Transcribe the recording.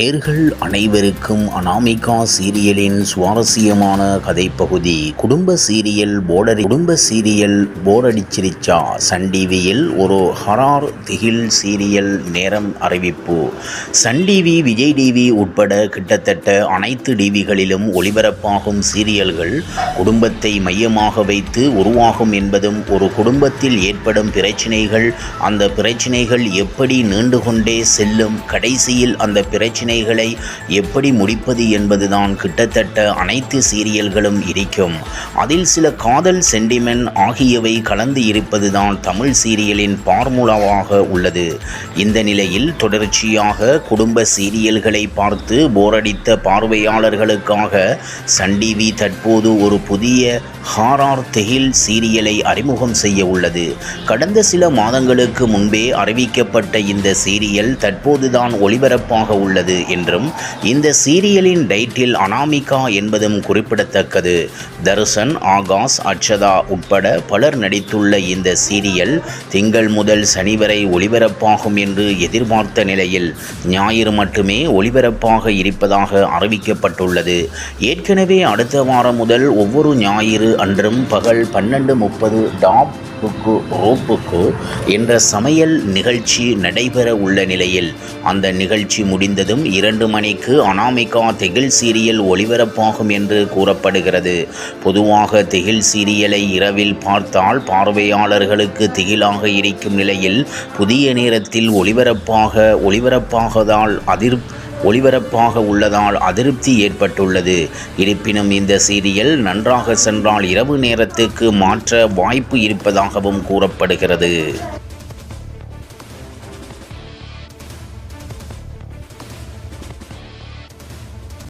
நேர்கள் அனைவருக்கும் அனாமிகா சீரியலின் சுவாரஸ்யமான கதைப்பகுதி. குடும்ப சீரியல் போர்டரி குடும்ப சீரியல் போரடிச்சிரிச்சா? சன் டிவியில் ஒரு ஹரார் திகில் சீரியல் நேரம் அறிவிப்பு. சன் டிவி விஜய் டிவி உட்பட கிட்டத்தட்ட அனைத்து டிவிகளிலும் ஒளிபரப்பாகும் சீரியல்கள் குடும்பத்தை மையமாக வைத்து உருவாகும் என்பதும் ஒரு குடும்பத்தில் ஏற்படும் பிரச்சினைகள் அந்த பிரச்சினைகள் எப்படி நீண்டு கொண்டே செல்லும் கடைசியில் அந்த பிரச்சனை பிரச்சினைகளை எப்படி முடிப்பது என்பதுதான் கிட்டத்தட்ட அனைத்து சீரியல்களும் இருக்கும் அதில் சில காதல் சென்டிமெண்ட் ஆகியவை கலந்து இருப்பதுதான் தமிழ் சீரியலின் பார்முலாவாக உள்ளது. இந்த நிலையில் தொடர்ச்சியாக குடும்ப சீரியல்களை பார்த்து போரடித்த பார்வையாளர்களுக்காக சன் டிவி தற்போது ஒரு புதிய ஹாரார் தெஹில் சீரியலை அறிமுகம் செய்ய உள்ளது. கடந்த சில மாதங்களுக்கு முன்பே அறிவிக்கப்பட்ட இந்த சீரியல் தற்போதுதான் ஒளிபரப்பாக உள்ளது என்றும் இந்த சீரியலின் டைட்டில் அனாமிகா என்பதும் குறிப்பிடத்தக்கது. தர்சன் ஆகாஷ் அக்ஷதா உட்பட பலர் நடித்துள்ள இந்த சீரியல் திங்கள் முதல் சனி வரை ஒளிபரப்பாகும் என்று எதிர்பார்த்த நிலையில் ஞாயிறு மட்டுமே ஒளிபரப்பாக இருப்பதாக அறிவிக்கப்பட்டுள்ளது. ஏற்கனவே அடுத்த வாரம் முதல் ஒவ்வொரு ஞாயிறு அன்றும் பகல் பன்னெண்டு முப்பது டாப் ரோப்புக்கு ரோப்புக்கு என்ற சமையல் நிகழ்ச்சி நடைபெற உள்ள நிலையில் அந்த நிகழ்ச்சி முடிந்ததும் இரண்டு மணிக்கு அனாமிகா திகில் சீரியல் ஒளிபரப்பாகும் என்று கூறப்படுகிறது. பொதுவாக திகில் சீரியலை இரவில் பார்த்தால் பார்வையாளர்களுக்கு திகிலாக இருக்கும் நிலையில் புதிய நேரத்தில் ஒளிபரப்பாக ஒளிபரப்பாகதால் அதிர் ஒளிபரப்பாக உள்ளதால் அதிருப்தி ஏற்பட்டுள்ளது. இருப்பினும் இந்த சீரியல் நன்றாக சென்றால் இரவு நேரத்துக்கு மாற்ற வாய்ப்பு இருப்பதாகவும் கூறப்படுகிறது.